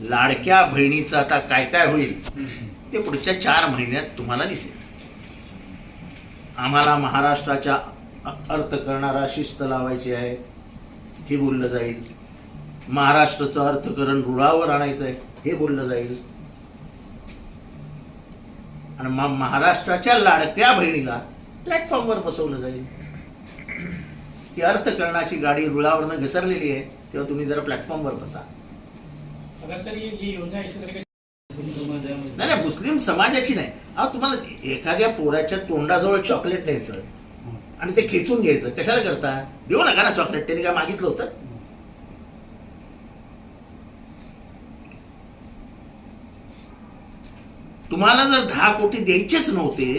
लाडक्या बहिणीचं आता काय काय होईल ते पुढच्या चार महिन्यात तुम्हाला दिसेल. आम्हाला महाराष्ट्राच्या अर्थ अर्थकरणाला शिस्त लावायची आहे हे बोललं जाईल. महाराष्ट्राचं अर्थकरण रुळावर आणायचं आहे हे बोललं जाईल. आणि मग महाराष्ट्राच्या लाडक्या बहिणीला प्लॅटफॉर्मवर बसवलं जाईल. ती अर्थकरणाची गाडी रुळावरनं घसरलेली आहे. तेव्हा तुम्ही जरा प्लॅटफॉर्मवर बसा. इसी तरह नाही नाही मुस्लिम समाजाची नाही. अहो तुम्हाला एखाद्या पोराच्या तोंडाजवळ चॉकलेट द्यायचं आणि ते खेचून घ्यायचं कशाला करता? देऊ नका ना चॉकलेट त्याने काय मागितलं होतं? तुम्हाला जर दहा कोटी द्यायचेच नव्हते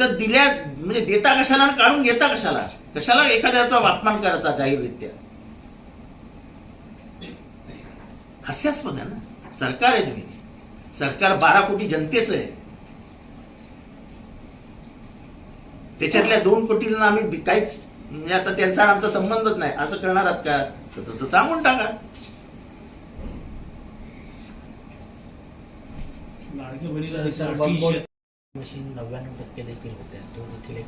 तर दिल्या म्हणजे देता कशाला आणि काढून घेता कशाला? कशाला एखाद्याचा अपमान करायचा जाहीररित्या? हास्यास्पद आहे ना? सरकार आहे तुम्ही. सरकार बारा कोटी जनतेचं आहे. त्याच्यातल्या दोन कोटींना आम्ही काहीच म्हणजे आता त्यांचा आमचा संबंधच नाही. असं करणार आहात का? तर तसं सांगून टाका. मशीन नव्याण्णव टक्के देखील होत्या. तो देखील एक.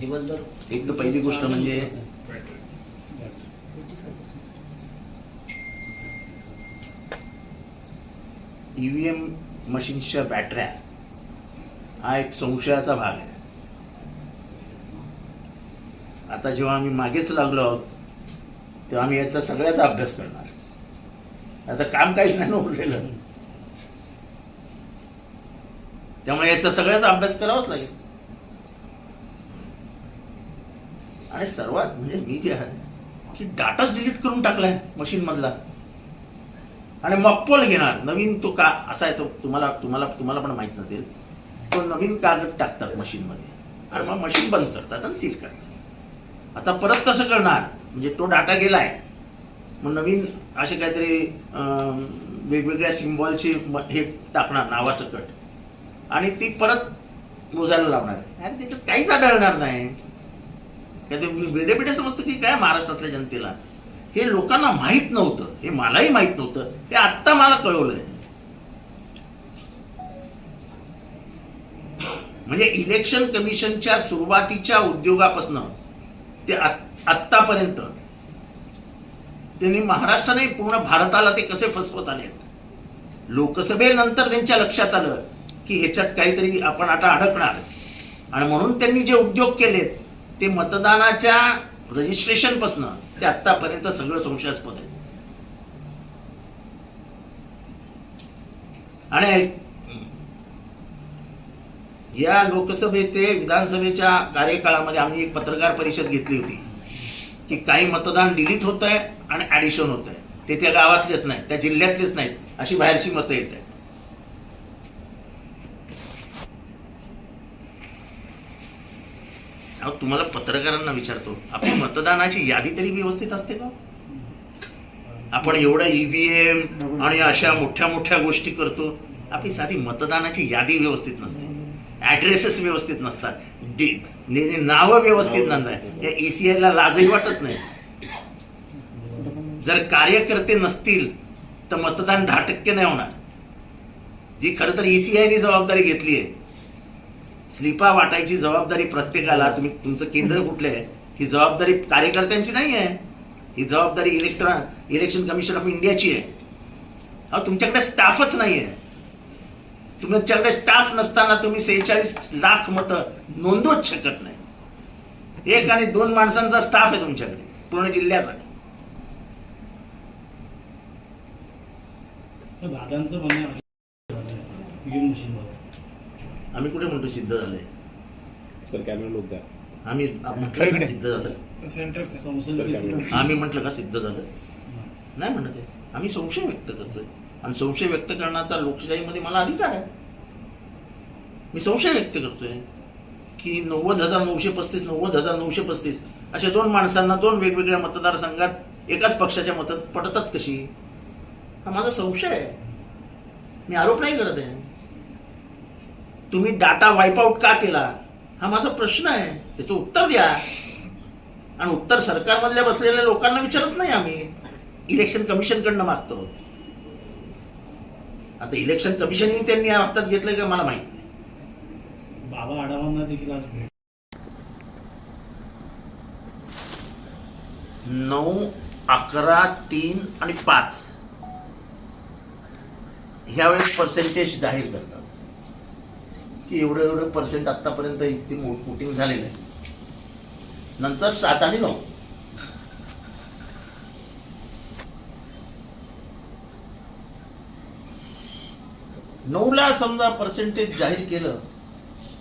दिवसभर एक तर पहिली गोष्ट म्हणजे ईव्हीएम मशीन्सच्या बॅटऱ्या हा एक संशयाचा भाग आहे. आता जेव्हा आम्ही मागेच लागलो आहोत तेव्हा आम्ही याचा सगळ्याचा अभ्यास करणार. आता काम काहीच नाही ना उरलेलं. त्यामुळे याचा सगळ्याचा अभ्यास करावाच लागेल. आणि सर्वात म्हणजे मी जे आहे की डाटाच डिलीट करून टाकलाय मशीन मधला आणि मक्पोल घेणार. नवीन तो का असा आहे तो तुम्हाला तुम्हाला तुम्हाला पण माहीत नसेल. तो नवीन कागद टाकतात मशीनमध्ये. आणि मग मशीन बंद करतात आणि सील करतात. आता परत तसं करणार. म्हणजे तो डाटा गेलाय. मग नवीन असे काहीतरी वेगवेगळ्या सिम्बॉलचे हे टाकणार नावासकट. आणि ती परत मोजायला लावणार. अरे त्याच्यात काहीच आढळणार नाही. काय ते वेडे बिडे समजतं की काय महाराष्ट्रातल्या जनतेला? हे लोकांना माहीत नव्हतं हे मलाही माहीत नव्हतं हे आत्ता मला कळवलंय. म्हणजे इलेक्शन कमिशनच्या सुरुवातीच्या उद्योगापासनं ते आत्तापर्यंत त्यांनी महाराष्ट्राने पूर्ण भारताला ते कसे फसवत आलेत लोकसभेनंतर त्यांच्या लक्षात आलं की ह्याच्यात काहीतरी आपण आता अडकणार. आणि म्हणून त्यांनी जे उद्योग केलेत ते मतदानाच्या रजिस्ट्रेशनपासनं ते आतापर्यंत सगळं संशयास्पद आहे. आणि या लोकसभेचे विधानसभेच्या कार्यकाळामध्ये आम्ही एक पत्रकार परिषद घेतली होती की काही मतदान डिलीट होत आहे आणि ऍडिशन होत आहे ते त्या गावातलेच नाही त्या जिल्ह्यातलेच नाहीत अशी बाहेरची मतं येत आहेत. अहो तुम्हाला पत्रकारांना विचारतो आपली मतदानाची यादी तरी व्यवस्थित असते का? आपण एवढा ईव्हीएम आणि अशा मोठ्या मोठ्या गोष्टी करतो आपली साधी मतदानाची यादी व्यवस्थित नसते. ऍड्रेसेस व्यवस्थित नसतात. डी ने- नावं व्यवस्थित नसतात. या ECI ला लाजही वाटत नाही. जर कार्यकर्ते नसतील तर मतदान दहा टक्के नाही होणार. जी खरं तर ईसीआयने जबाबदारी घेतली आहे स्लिपा वाटायची जबाबदारी प्रत्येकाला तुम्ही तुमचं केंद्र कुठलं आहे? ही जबाबदारी कार्यकर्त्यांची नाही आहे. ही जबाबदारी इलेक्ट्रॉन इलेक्शन कमिशन ऑफ इंडियाची आहे. अहो तुमच्याकडे स्टाफच नाही आहे. तुमच्याकडे स्टाफ नसताना तुम्ही सेहेचाळीस लाख मतं नोंदवूच शकत नाही. एक आणि दोन माणसांचा स्टाफ आहे तुमच्याकडे पूर्ण जिल्ह्यासाठी तर दादांचं म्हणणं आम्ही कुठे म्हणतो सिद्ध झालंय? सर कॅमेरा लोक द्या. आम्ही म्हटलं का सिद्ध झालं आम्ही म्हटलं का सिद्ध झालं नाही म्हणत आहे. आम्ही संशय व्यक्त करतोय. आणि संशय व्यक्त करण्याचा लोकशाहीमध्ये मला अधिकार आहे. मी संशय व्यक्त करतोय की नव्वद हजार नऊशे पस्तीस नव्वद हजार नऊशे पस्तीस अशा दोन माणसांना दोन वेगवेगळ्या मतदारसंघात एकाच पक्षाच्या मतात पडतात कशी? हा माझा संशय आहे. मी आरोप नाही करत आहे. तुम्ही डाटा वाईप आउट का केला? हा माझा प्रश्न आहे. त्याचं उत्तर द्या. आणि उत्तर सरकारमधल्या बसलेल्या लोकांना विचारत नाही आम्ही. इलेक्शन कमिशनकडनं मागतो. आता इलेक्शन कमिशनही त्यांनी हातात घेतलंय का मला माहीत नाही. बाबा आढावांना देखील आज भेट नऊ अकरा तीन आणि पाच. ह्यावेळेस पर्सेंटेज जाहीर करतात. की एवढं एवढं पर्सेंट आत्तापर्यंत इथे वोटिंग झाले आहे नंतर सात आणि नऊ. नऊला समजा पर्सेंटेज जाहीर केलं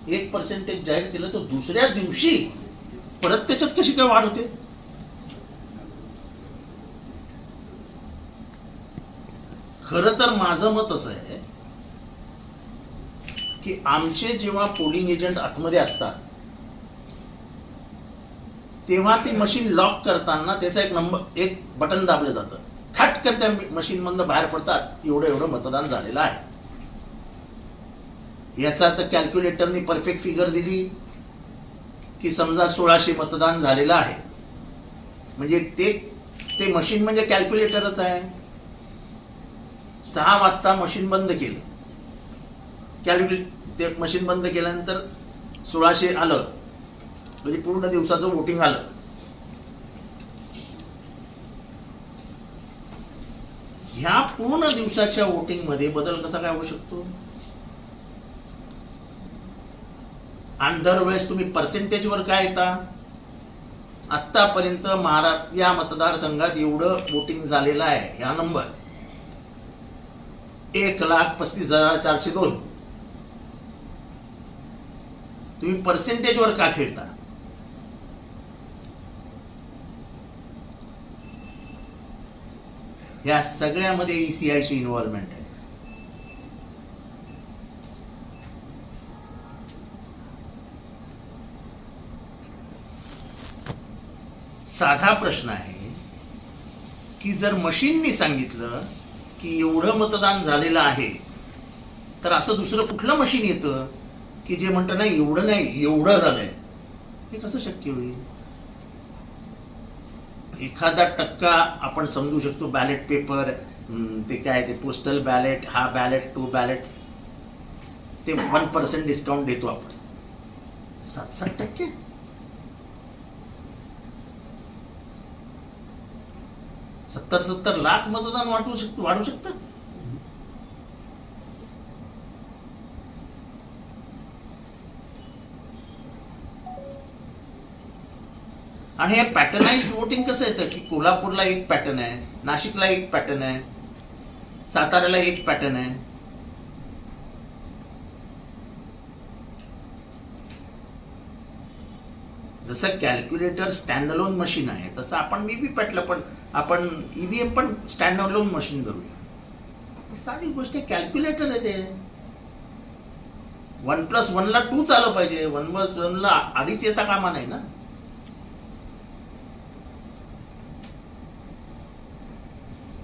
एक पर्सेंटेज जाहीर केलं तर दुसऱ्या दिवशी परत त्याच्यात कशी काय वाढ होते? खरं तर माझं मत असं आहे की आमचे जेव्हा पोलिंग एजंट आतमध्ये असतात तेव्हा ते मशीन लॉक करताना त्याचा एक नंबर एक बटन दाबलं जातं. खटकन त्या मशीनमधनं बाहेर पडतात एवढं एवढं मतदान झालेलं आहे. याचा आता कॅल्क्युलेटरनी परफेक्ट फिगर दिली की समजा सोळाशे मतदान झालेलं आहे. म्हणजे ते ते मशीन म्हणजे कॅल्क्युलेटरच आहे. सहा वाजता मशीन बंद केलं. कॅल्क्युलेट ते मशीन बंद केल्यानंतर सोळाशे आलं. म्हणजे पूर्ण दिवसाचं वोटिंग आलं. ह्या पूर्ण दिवसाच्या वोटिंगमध्ये बदल कसा काय होऊ शकतो? आणि दरवेळेस तुम्ही पर्सेंटेजवर काय येता? आतापर्यंत महाराष्ट्र या मतदारसंघात एवढं वोटिंग झालेलं आहे. ह्या नंबर एक लाख पस्तीस हजार चारशे दोन. तुम्ही पर्सेंटेजवर का खेळता? या सगळ्यामध्ये ईसीआयची इन्व्हॉल्वमेंट आहे. साधा प्रश्न आहे की जर मशीननी सांगितलं की एवढं मतदान झालेलं आहे तर असं दुसरं कुठलं मशीन येतं? की जे म्हणतात नाही एवढं नाही एवढं झालंय. हे कसं शक्य होईल? एखादा टक्का आपण समजू शकतो बॅलेट पेपर ते काय ते पोस्टल बॅलेट हा बॅलेट टू बॅलेट ते वन पर्सेंट डिस्काउंट देतो आपण. सात सात टक्के? सत्तर सत्तर लाख मतदान वाटू शकतो वाढू शकतं? आणि हे पॅटर्नाइज वोटिंग कसं येतं की कोल्हापूरला एक पॅटर्न आहे नाशिकला एक पॅटर्न आहे साताऱ्याला एक पॅटर्न आहे. जसं कॅल्क्युलेटर स्टँड अलोन मशीन आहे तसं आपण व्हीव्हीपॅटला पण आपण ईव्हीएम पण स्टँड अलोन मशीन धरूया साधी गोष्ट कॅल्क्युलेटर आहे ते. वन प्लस वनला टू आलं पाहिजे वन प्लस वनला आधीच येता कामा नाही ना?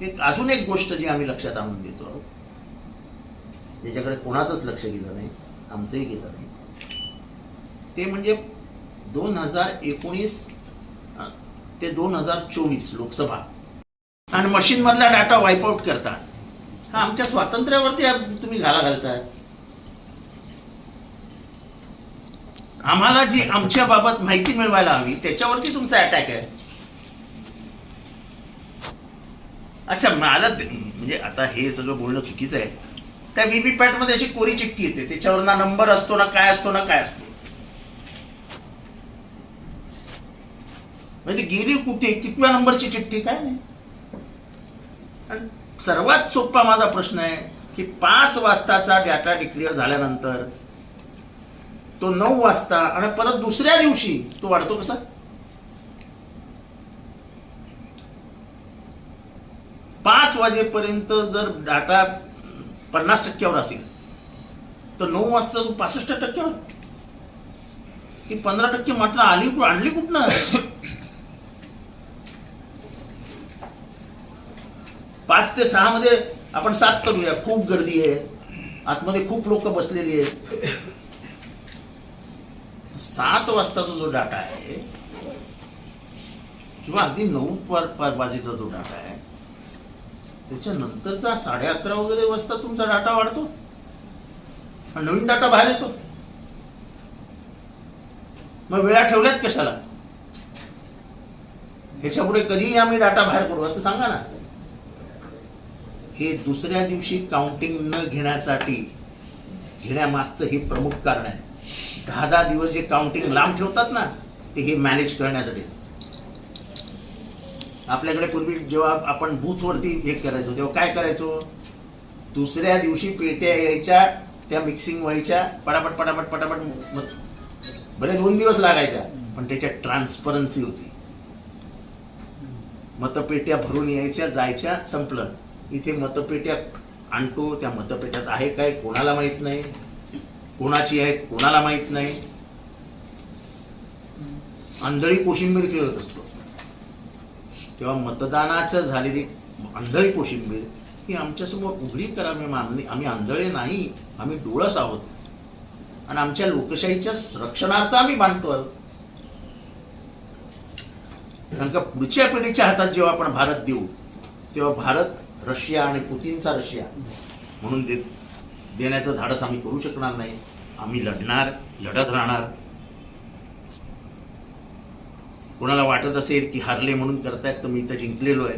एक अजून एक गोष्ट जी आम्ही लक्षात आणून देतो. आहोत ज्याच्याकडे कोणाचंच लक्ष गेलं नाही आमचंही गेलं नाही. ते म्हणजे दोन हजार एकोणीस ते दोन हजार चोवीस लोकसभा. आणि मशीन मधला डाटा वाईपआउट करता. हा आमच्या स्वातंत्र्यावरती तुम्ही घाला घालताय. आम्हाला जी आमच्या बाबत माहिती मिळवायला हवी त्याच्यावरती तुमचा अटॅक आहे. अच्छा मला म्हणजे आता हे सगळं बोलणं चुकीचं आहे. त्या व्हीव्हीपॅटमध्ये अशी कोरी चिठ्ठी येते. त्याच्यावर ना नंबर असतो ना काय असतो ना काय असतो. म्हणजे गेली कुठे? कितव्या नंबरची चिठ्ठी काय नाही. आणि सर्वात सोपा माझा प्रश्न आहे की पाच वाजताचा डाटा डिक्लेअर झाल्यानंतर तो नऊ वाजता आणि परत दुसऱ्या दिवशी तो वाढतो कसा? पाच वाजेपर्यंत जर डाटा पन्नास टक्क्यावर असेल तर नऊ वाजता तू पासष्ट टक्क्यावर? ही पंधरा टक्के मात्र आली आणली कुठनं? पाच ते सहा मध्ये आपण सात करूया. खूप गर्दी आहे. आतमध्ये खूप लोक बसलेली आहेत. सात वाजताचा जो डाटा आहे किंवा अगदी नऊ वाजेचा जो डाटा आहे त्याच्यानंतरचा साडे अकरा वगैरे वाजता तुमचा डाटा वाढतो. नवीन डाटा बाहेर येतो. मग वेळा ठेवल्यात कशाला? ह्याच्या पुढे कधीही आम्ही डाटा बाहेर करू असं सांगा ना. हे दुसऱ्या दिवशी काउंटिंग न घेण्यासाठी घेण्यामागचं हे प्रमुख कारण आहे. दहा दहा दिवस जे काउंटिंग लांब ठेवतात ना ते हे मॅनेज करण्यासाठी असतं. आपल्याकडे पूर्वी जेव्हा आपण बूथवरती हे करायचो तेव्हा काय करायचो? दुसऱ्या दिवशी पेट्या यायच्या त्या मिक्सिंग व्हायच्या पटापट पटापट पटापट बरे दोन दिवस लागायच्या पण त्याच्यात ट्रान्सपरन्सी होती. मतपेट्या भरून यायच्या जायच्या संपलं. इथे मतपेट्या आणतो त्या मतपेट्यात आहे काय कोणाला माहीत नाही. कोणाची आहेत कोणाला माहीत नाही. आंधळी कोशिंबीर खेळत असतो. तेव्हा मतदानाचं झालेली आंधळी कोशिंबीर ही आमच्यासमोर उघडी करावी मानली आम्ही आंधळे नाही आम्ही डोळस आहोत. आणि आमच्या लोकशाहीच्या रक्षणार्थ आम्ही बांधतो आहोत. कारण का पुढच्या पिढीच्या हातात जेव्हा आपण भारत देऊ तेव्हा भारत रशिया आणि पुतीनचा रशिया. म्हणून दे देण्याचं धाडस आम्ही करू शकणार नाही. आम्ही लढणार लढत राहणार. कोणाला वाटत असेल की हरले म्हणून करतायत तर मी तर जिंकलेलो आहे.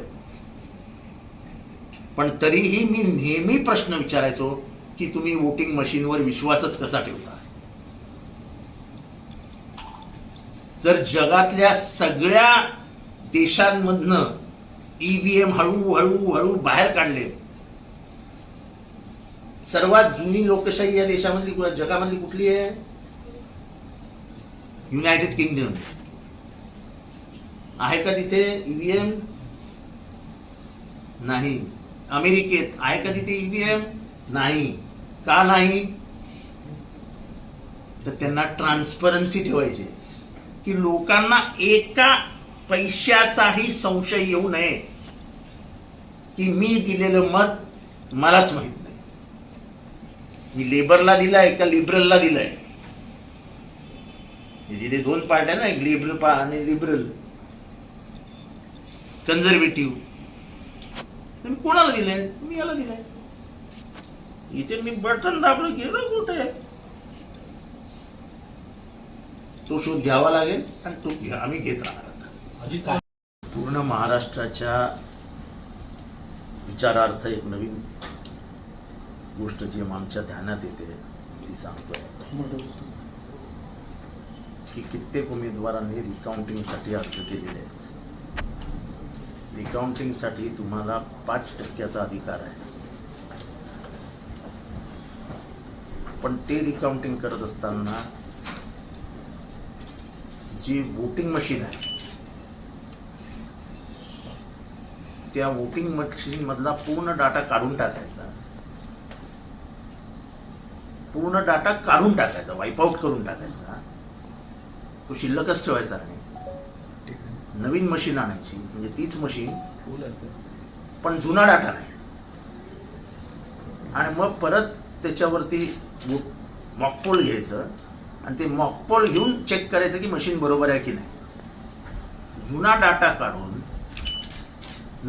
पण तरीही मी नेहमी प्रश्न विचारायचो की तुम्ही वोटिंग मशीनवर विश्वासच कसा ठेवता? जर जगातल्या सगळ्या देशांमधनं ईव्हीएम हळू हळू हळू बाहेर काढले सर्वात जुनी लोकशाही या देशामधली जगामधली कुठली आहे? युनायटेड किंगडम आहे का तिथे ईव्हीएम नाही. अमेरिकेत आहे का तिथे ईव्हीएम नाही. का नाही? तर त्यांना ट्रान्सपरन्सी ठेवायची. की लोकांना एका पैशाचाही संशय येऊ नये. की मी दिलेलं मत मलाच माहीत नाही. मी लेबरला दिलाय का लिबरलला दिलाय? हे दोन पार्ट्या ना एक लिबरल पा आणि लिबरल. कन्झर्वेटिव्ह मी कोणाला दिलंय? मी याला दिलंय. इथे मी बटन दाबलं गेलं कुठे? तो शोध घ्यावा लागेल आणि तो घ्या. आम्ही घेत राहणार आता. अजित काय? पूर्ण महाराष्ट्राच्या विचारार्थ एक नवीन गोष्ट जी आमच्या ध्यानात येते ती सांगतोय. की कित्येक उमेदवारांनी रिकाउंटिंगसाठी अर्ज केलेले आहेत. रिकाउंटिंगसाठी तुम्हाला पाच टक्क्याचा अधिकार आहे. पण ते रिकाउंटिंग करत असताना जी वोटिंग मशीन आहे त्या वोटिंग मशीन मधला पूर्ण डाटा काढून टाकायचा. पूर्ण डाटा काढून टाकायचा वाईपआउट करून टाकायचा. तो शिल्लकच ठेवायचा नाही. नवीन मशीन आणायची. म्हणजे तीच मशीन पण जुना डाटा नाही. आणि मग परत त्याच्यावरती मॉकपोल घ्यायचं आणि ते मॉकपोल घेऊन चेक करायचं की मशीन बरोबर आहे की नाही. जुना डाटा काढून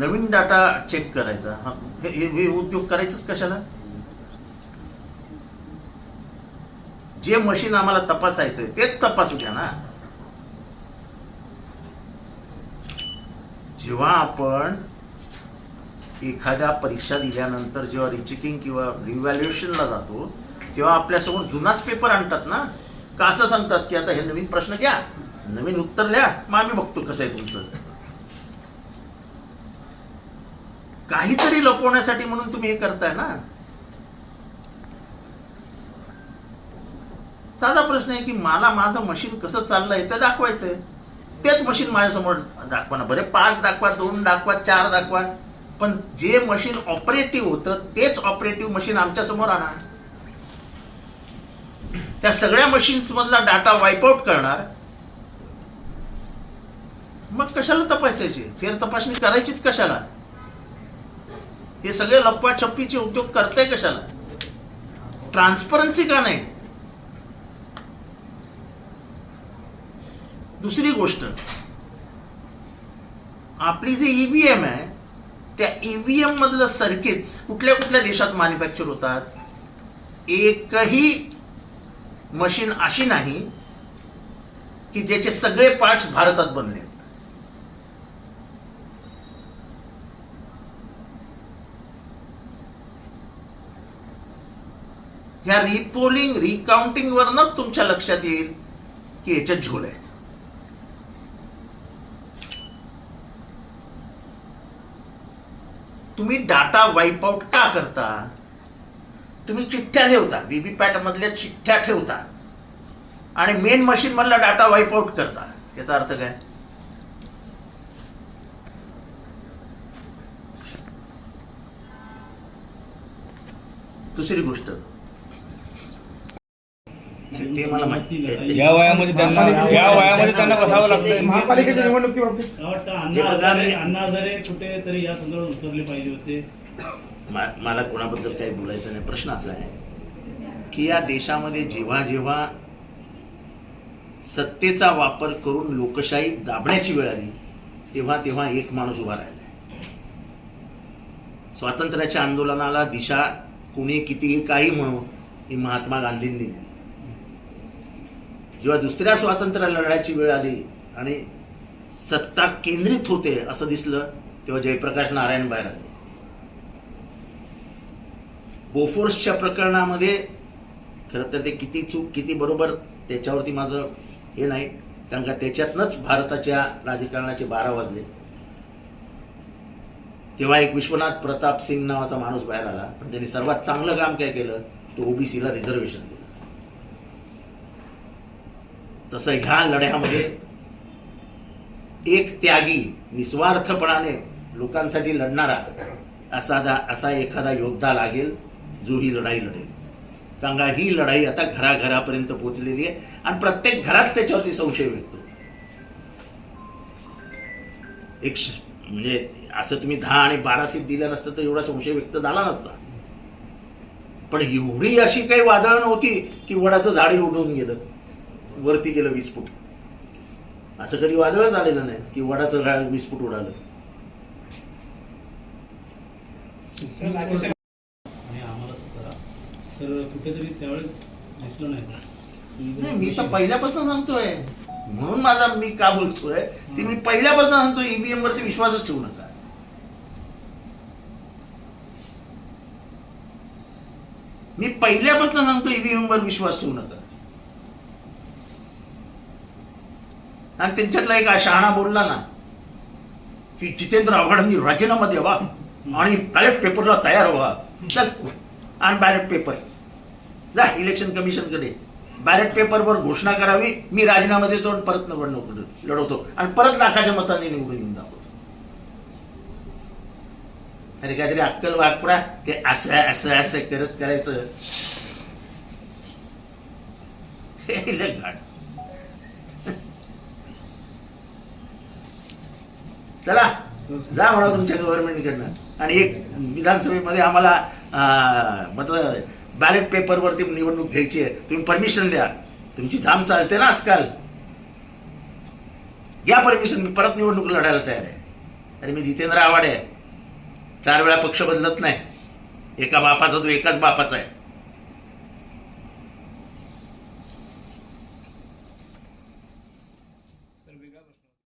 नवीन डाटा चेक करायचा. हा, हे हे उद्योग करायचंच कशाला? जे मशीन आम्हाला तपासायचंय तेच तपासू द्या ना. जेव्हा आपण एखाद्या परीक्षा दिल्यानंतर जेव्हा रिचेकिंग किंवा रिव्हॅल्युएशनला जातो तेव्हा आपल्यासमोर जुनाच पेपर आणतात ना? का असं सांगतात की आता हे नवीन प्रश्न घ्या नवीन उत्तर लिहा मग आम्ही बघतो कसं आहे तुमचं. काहीतरी लपवण्यासाठी म्हणून तुम्ही हे करताय ना? साधा प्रश्न आहे की मला माझं मशीन कसं चाललंय ते दाखवायचंय. तेच मशीन माझ्यासमोर दाखवा ना. बरे पाच दाखवा दोन दाखवा चार दाखवा पण जे मशीन ऑपरेटिव्ह होतं तेच ऑपरेटिव्ह मशीन आमच्यासमोर आणा. त्या सगळ्या मशीन्स मधला डाटा वाईपआउट करणार. मग कशाला तपासायचे? फेर तपासणी करायचीच कशाला? हे सगळे लप्पा छप्पीचे उद्योग करताय कशाला? ट्रान्सपरन्सी का नाही? दुसरी गोष्ट आपली जे ईव्हीएम आहे त्या ईव्हीएम मधलं सर्किट्स कुठल्या कुठल्या देशात मॅन्युफॅक्चर होतात एकही मशीन अशी नाही की ज्याचे सगळे पार्ट्स भारतात बनले आहेत. ह्या रिपोलिंग रिकाउंटिंग वरनच तुमच्या लक्षात येईल की याच्यात झोल आहे तुम्ही डाटा वाईपआउट का करता? तुम्ही चिठ्ठ्या ठेवता व्हीव्हीपॅटमधल्या चिठ्ठ्या ठेवता. आणि मेन मशीन मधला डाटा वाईपआउट करता. याचा अर्थ काय? दुसरी गोष्ट. ते मला माहिती आहे. या वयामध्ये त्यांना या वयामध्ये त्यांना बसावं लागतं. महापालिकेच्या निवडणुकीबाबतीत. मला वाटतं जे अण्णा हजारे रे- अण्णा हजारे कुठेतरी या संदर्भात उतरले पाहिजे होते. मा- मला कोणाबद्दल काही बोलायचं नाही. प्रश्न असा आहे की या देशामध्ये जेव्हा जेव्हा सत्तेचा वापर करून लोकशाही दाबण्याची वेळ आली तेव्हा तेव्हा एक माणूस उभा राहिला. स्वातंत्र्याच्या आंदोलनाला दिशा कुणी कितीही काही म्हणू ही महात्मा गांधींनी दिली. जेव्हा दुसऱ्या स्वातंत्र्य लढायची वेळ आली आणि सत्ता केंद्रित होते असं दिसलं तेव्हा जयप्रकाश नारायण बाहेर आले. बोफोर्सच्या प्रकरणामध्ये खरं तर ते किती चूक किती बरोबर त्याच्यावरती माझं हे नाही कारण का त्याच्यातनंच भारताच्या राजकारणाचे बारा वाजले. तेव्हा एक विश्वनाथ प्रताप सिंग नावाचा माणूस बाहेर आला पण त्यांनी सर्वात चांगलं काम काय केलं? तो ओबीसीला रिझर्वेशन दिलं तसं ह्या लढ्यामध्ये एक त्यागी निस्वार्थपणाने लोकांसाठी लढणारा असा दा- असा एखादा योद्धा लागेल जो ही लढाई लढेल. कारण का ही लढाई आता घराघरापर्यंत पोहोचलेली आहे आणि प्रत्येक घरात त्याच्यावरती संशय व्यक्त होतो. एक म्हणजे असं तुम्ही दहा आणि बारा सीट दिलं नसतं तर एवढा संशय व्यक्त झाला नसता. पण एवढी अशी काही वादळ नव्हती की वडाचं झाडही उडून गेलं. वरती गेलं वीस फूट. असं कधी वादळच आलेलं नाही की वडाचं झाड वीस फूट उडालं. आणि आम्हाला सत्ता तर कुठेतरी त्यावेळेस दिसलं नाही. नाही मी तर पहिल्यापासून सांगतोय. म्हणून माझा मी का बोलतोय? ते मी पहिल्यापासून सांगतोय ईव्हीएम वरती विश्वासच ठेवू नका. मी पहिल्यापासून सांगतो ईव्हीएम वर विश्वास ठेवू नका. आणि त्यांच्यातला एक शहाणा बोलला ना की जितेंद्र आव्हाडांनी राजीनामा द्यावा आणि बॅलेट पेपरला तयार व्हा. चल. आणि बॅलेट पेपर जा इलेक्शन कमिशनकडे बॅलेट पेपरवर घोषणा करावी. मी राजीनामा देतो आणि परत निवडणूक लढवतो. आणि परत लाखाच्या मताने निवडून येऊन दाखवतो. अरे काहीतरी अक्कल वापरा ते असं असं असं करत करायचं. हे चला जा म्हणा तुमच्या गव्हर्नमेंटकडनं आणि एक विधानसभेमध्ये आम्हाला मतलब मत बॅलेट पेपरवरती निवडणूक घ्यायची आहे. तुम्ही परमिशन द्या. तुमची जाम चालते ना आजकाल. घ्या परमिशन मी परत निवडणूक लढायला तयार आहे. अरे मी जितेंद्र आव्हाड आहे. चार वेळा पक्ष बदलत नाही. एका बापाचा तो एकाच बापाचा आहे.